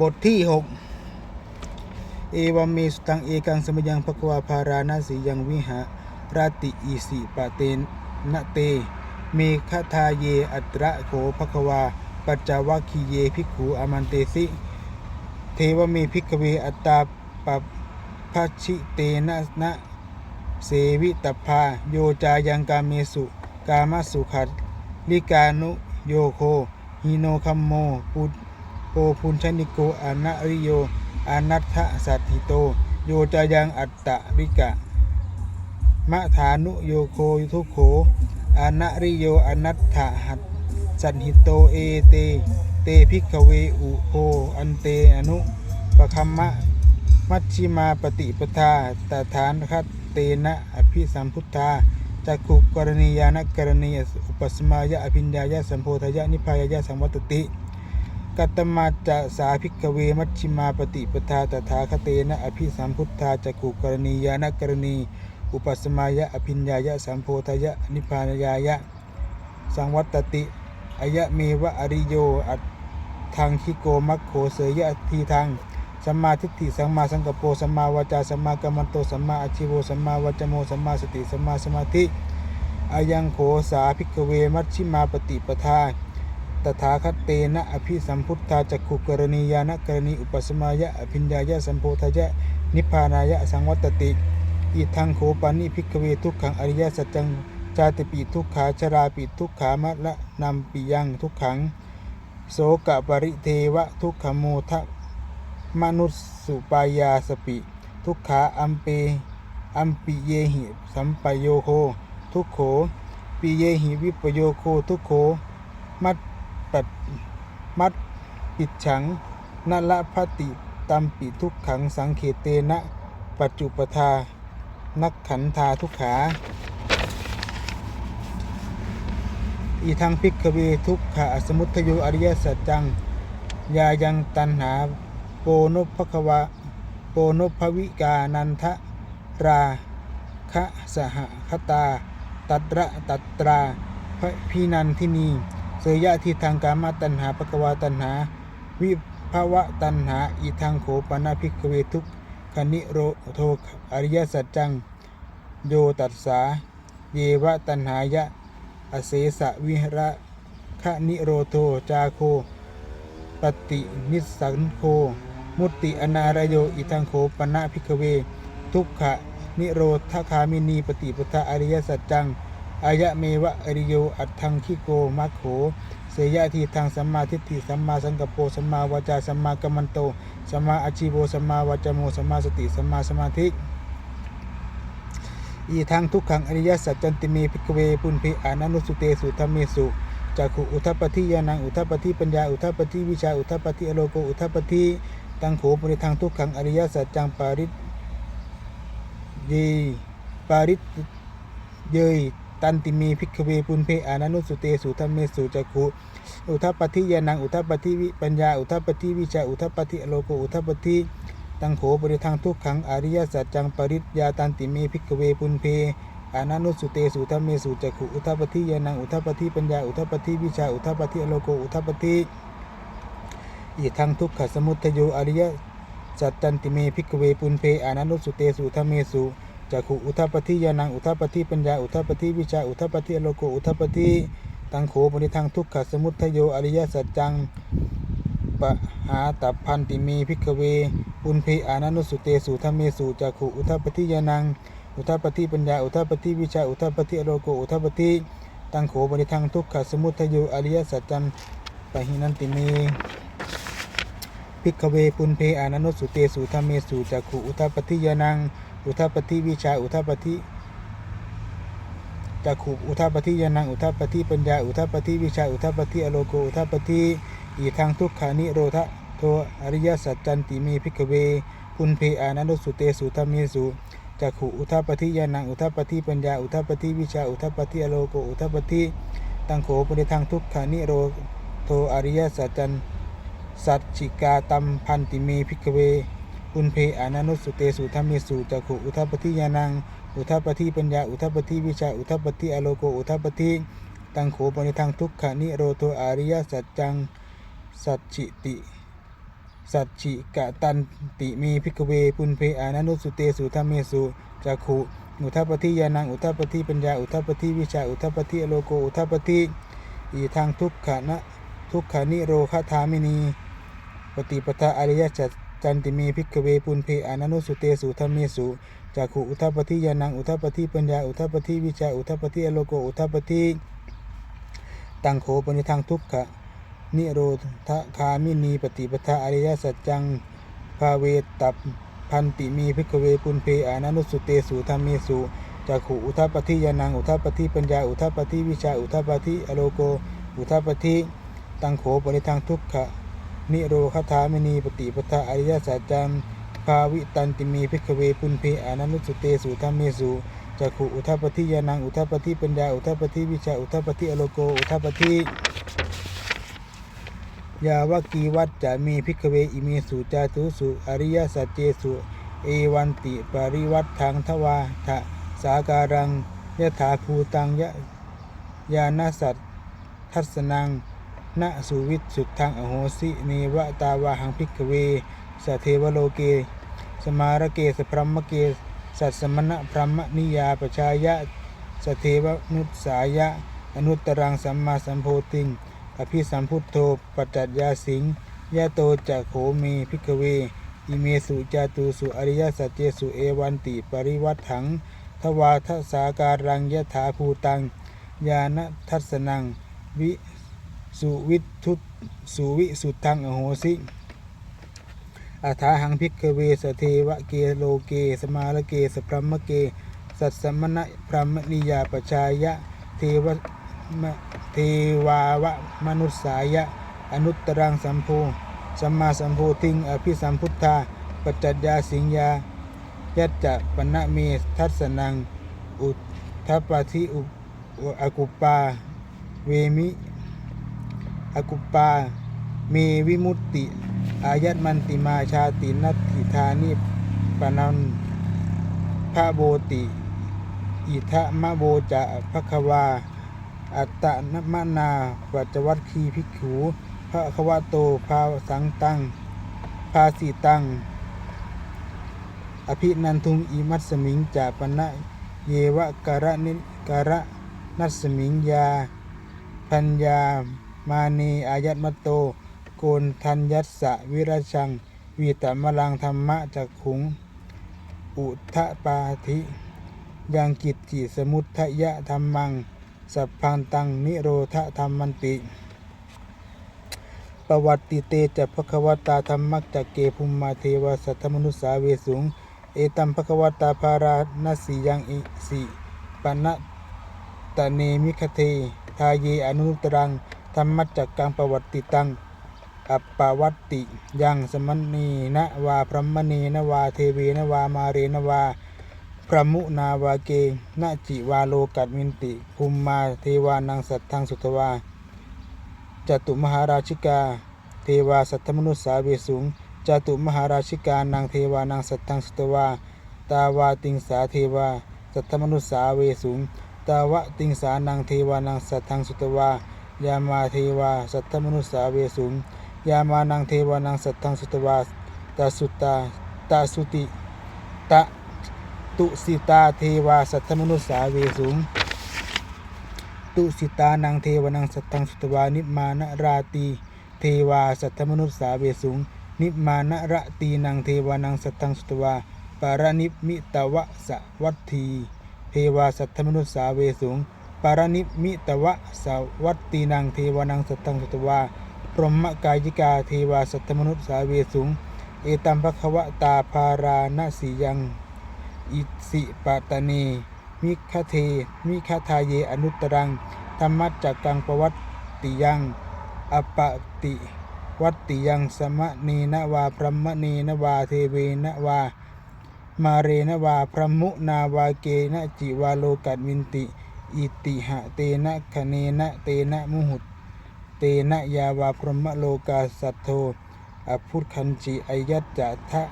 บทที่ 6 เอวามีสตังเอกังสมยังภควาภารานาสียังวิหาราติอีสิปะเตนะเต เมฆทาเยอัตระโขภควา ปัจจวัคคีเยภิกขุอามันเตสิ เทวเมภิกขเวอัตตาปะพัชชิเตนะนะเสวิตพาโยจายังกาเมสุ กามสุขัดลิกานุโยโคฮิโนคัมโมปุ โปพุนชนิโกอนาริโยอนัตถสัตถิโต โยจายังอัตตะริกะมะฐานุโยโคทุโขอนาริโยอนัตถหัตสันหิโตเอเต เตพิกขเวอุโภอันเตอนุปะคัมมะมัชชิมาปฏิปทาตถานคัตเตนะอภิสัมพุทธาจักขุกรณียานกรณียอุปสมายะอภิญญายะสัมโพธายะนิพพายะสังวัตติ กัตมาจะสาภิกเวมัชชิมาปฏิปทาตถาคเตนะอภิสัมพุทธาจักขุกรณียานกรณี อุปสมายะอภิญญายะสัมโพธายะนิพานายะ สังวัตติอายะเมวะอริโยอัตทังคิโกมัคโขเสยะทีทังสัมมาทิฏฐิสัมมาสังกปโปสัมมาวาจาสัมมากัมมันโตสัมมาอาชิโวสัมมาวจโมสัมมาสติสัมมาสมาธิอายังโขสาภิกเวมัชชิมาปฏิปทา ตถาคตเตนะอภิสัมพุทธาจักขุกรณียานกรณีอุปสมายะอภิญญายะสัมโพธายะนิพพานายะสังวัตติอิทังโขปานิภิกขเวทุกขังอริยสัจจังจาติปิทุกขาชราปิทุกขามะละนำปิยังทุกขัง โสกะปริเทวะทุกขโมทะมนุสสุปายาสปิทุกขาอัมเปอัมปิเยหิสัมปโยโคทุกโขปิเยหิวิปโยโคทุกโขมัด ปัดมัดปิดฉังนละพติตัมปิทุกขังสังเขเตนะ ปัจจุปทา นักขันธาทุกขา อีทางพิกเวทุกขะสมุทโยอริยสัจจัง ยายังตันหา โปนุภควะ โปนุภวิกานันทราคะสหคตา ตัตระตัตราพพีนันทินี เสยยะทิทางกามตัณหาภควาตัณหา วิภาวะตัณหาอีทางโขปนาภิกเวทุกขนิโรโทอริยสัจจัง โยตัสสาเยวะตัณหายะ อเสสะวิหระคะนิโรโทจาโค ปฏินิสสังโค มุตติอนารโยอิทังโคปนะพิกเว ทุกขะนิโรธคามินีปฏิปทาอริยสัจจัง อายะเมวะอริโยอัตถังคิโกมัคโขเสยะทีทางสัมมาทิฏฐิสัมมาสังกัปโปสัมมาวาจาสัมมากัมมันโตสัมมาอาชีโวสัมมาวาจาโมสัมมาสติสัมมาสมาธิอีทางทุกขังอริยสัจจันติเมพิกเวปุณเพอานานุสุเตสุธรรมสุจักขุอุทัปปฏิยานังอุทัปปฏิปัญญาอุทัปปฏิวิชาอุทัปปฏิอโลโกอุทัปปฏิตังโขปริทางทุกขังอริยสัจจังปาริตเยปาริตเยย ตันติเมพิกเวปุณเพอานานุสุเตสุธรรมเมสุจักขุอุทัปปิยานังอุทัปปิวิปัญญาอุทัปปิวิชาอุทัปปิโลโกอุทัปปิตังโขปริทางทุกขังอริยสัจจังปริตยาตันติเมพิกเวปุณเพอานานุสุเตสุธรรมเมสุจักขุอุทัปปิยานังอุทัปปิปัญญาอุทัปปิวิชาอุทัปปิโลโกอุทัปปิอีทางทุกขสมุทโยอริยสัจจันติเมพิกเวปุณเพอานานุสุเตสุธรรมเมสุ จักขุอุทัปปฏิยานังอุทัปปฏิปัญญาอุทัปปฏิวิชาอุทัปปฏิอโลโกอุทัปปฏิตังโขปริทางทุกขสมุทโยอริยสัจจังปะหาตับพันติมีพิกเวปุณเพอานานุสุเตสุธรรมเมสุจักขุอุทัปปฏิยานังอุทัปปฏิปัญญาอุทัปปฏิวิชาอุทัปปฏิอโลโกอุทัปปฏิตังโขบริทังทุกขสมุทโยอริยสัจจันปะหินันติเมพิกเวปุณเพอานานุสุเตสุธรรมเมสุจักขุอุทัปปฏิยานัง อุทัปฏิวิชาอุทัปฏิจักขุอุทัปฏิยานังอุทัปฏิปัญญาอุทัปฏิวิชาอุทัปฏิอโลโกอุทัปฏิอีทางทุกขานิโรธโทอริยสัจจันติเมพิกเวปุณเพอานันตสุเตสุธรรมเมสุจักขุอุทัปฏิยานังอุทัปฏิปัญญาอุทัปฏิวิชาอุทัปฏิอโลโกอุทัปฏิตังโขปุริทางทุกขานิโรโทอริยสัจจันสัจจิกาตัมพันติเมพิกเว ปุณเพอานนุสุเตสุธรรมเมสุจักขุอุทัปฏิยานัง อุทัปฏิปัญญา อุทัปฏิวิชา อุทัปฏิอโลโก อุทัปฏิตังโขปุริทางทุกขานิโรโทอาริยสัจจัง สัจจิติ สัจฉิกะตันติมีพิกเวปุณเพอานานุสุเตสุธรรมเมสุจักขุอุทัปฏิยานัง อุทัปฏิปัญญา อุทัปฏิวิชา อุทัปฏิอโลโก อุทัปฏิอีทางทุกขะนะทุกขานิโรคาธามินี ปฏิปทาอริยสัจ จันติมีพิกเวปุณเพอานานุสุเตสุธรรมเมสุจักขุอุทัปปฏิยานังอุทัปปฏิปัญญาอุทัปปฏิวิชาอุทัปปฏิอโลโกอุทัปปฏิตังโขปนิทางทุกขะนิโรธคามินีปฏิปทาอริยสัจจังภาเวตับพันติมีพิกเวปุณเพอานานุสุเตสุธรรมเมสุจักขุอุทัปปฏิยานังอุทัปปฏิปัญญาอุทัปปฏิวิชาอุทัปปฏิอโลโกอุทัปปฏิตังโขปริทังทุกขะ นิโรคธามินีปฏิปทาอริยสัจจังภาวิตันติมีพิกเวปุณเพอานานุสุเตสุธรรมเมสุจักขุอุทัปปฏิยานังอุทัปปฏิปัญญาอุทัปปฏิวิชาอุทัปปฏิอโลโกอุทัปปฏิยาวกีวัจจะมีพิกเวอิเมสุจาตุสุอริยสัจเจสุเอวันติปริวัตทางทวาทะสาการังยถาภูตังยะยานาสัตทัสนัง ณสุวิตสุดทางอโหสิเนวตาวาหังพิกเวสเทวโลเก สมารเกสพรมเกสัตสมณะพรหมนิยาปชายะสเทวนุสายะ อนุตรังสัมมาสัมโพธิงอภิสัมพุทโธปัจจัยาสิงยะโตจะโขเมพิกเว อิเมสุจาตุสุอริยสัจเจสุเอวันติปริวัตถัง ทวาทสาการังยะถาภูตัง ยานทัสนัง วิ สุวิทุสุวิสุทังอโหสิอาถาหังพิกเวสเทวะเกโลเก สมาลเกสพรมเก สัตสมณะพรหมนิยาปชายะเทวะเทวาวะมนุษสายะ อนุตตรังสัมโพสัมมาสัมโพธิงอภิสัมพุทธาปัจจัดยาสิงยายัจจะปณะเมทัสนัง อุททัปปะทิอุอกุปปาเวมิ อกุปปาเมวิมุตติ อายัตมันติมาชาตินัตถิธานิปนันพระโบติ อิทะมะโบจะภควา อัตตะนมนาปัจวัตคีภิกขูพระควะโตภาสังตังภาสีตัง อภินันทุงอิมัตสมิงจาปนะเยวะการะนิการะนัสสมิงยา พัญญา มานีอายัตมโตโกนทัญยัสสะวิรชัง วีตมลังธรรมะจักขุง อุทะปาธิยังกิจจิสมุททยะธรรมัง สัพพังตังนิโรธธรรมันติ ประวัติเตจะภควตาธรรมักจักเกภุมมาเทวสัทธมนุสสาเวสุง เอตัมพภควตาภารานสสียังอิสิปณะตะเนมิคเททาเยอนุตรัง ธรรมัจจักกังปวัตติตังอัปปวัตติยังสมณีนะวาพรหมณีนวาเทวีนวามาเรนวาพระมุนาวาเกนจิวาโลกัดมินติภูมมาเทวานังสัตทังสุตวาจตุมหาราชิกา เทวาสัทธมนุสสาเวสุงจตุมหาราชิกานางเทวานังสัตทังสุตวา ตาวาติงสาเทวาสัทธมนุสสาเวสุงตาวะติงสานังเทวานังสัตทังสุตวา ยามาเทวา สัทธมนุสสาเวสุงยามานังเทวานังสัตทังสุตวาตาสุตาตาสุติตะตุสิตาเทวาสัทธมนุสสาเวสุงตุสิตานังเทวานังสัทธังสุตวานิมานราตีเทวาสัทธมนุสสาเวสุงนิมานระตีนังเทวานังสัทธังสุตวาปารานิมิตวะสวัตถีเทวาสัทธมนุสสาเวสุง ปารานิมิตวะสวัตตีนังเทวานังสัทธังสตวาพรหมกายิกาเทวาสัทธมนุสสาเวสุง เอตัมภควตาภาราณสียัง อิสิปะตะเน มิคเท มิคทาเยอนุตตรัง ธรรมจักกังปวัตติยังอปติวัตติยังสมะเนนวาพรหมเนนวาเทเวนวา มาเรนวาพระมุนาวาเกนจิวาโลกัดวินติ อิติหะเตนะคะเนนะเตนะมุหุตเตนะยาวาพรหมโลกาสัตโธอภุตคันจิอายัจจะทะ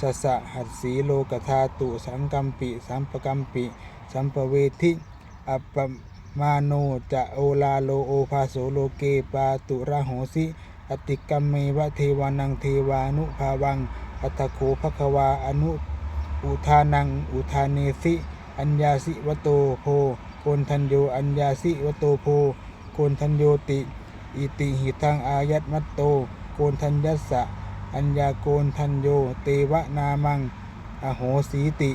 สสะหัสสีโลกธาตุสังกัมปิ สัมปกัมปิ สัมปเวทิอปมาโนจะโอลาโลโอภาโสโลเกปาตุระโหสิอติกรรมเมวะเทวานังเทวานุภาวัง อัตโขภควาอนุ อุทานัง อุทาเนสิ อัญญาสิวโตโพ นทันโยอัญญาสิวโตโพโกนทันโยติ อิติหิทังอายัตมัตโต โกนทัญยัสสะ อัญญาโกนทันโย เตวะนามัง อโหสีติ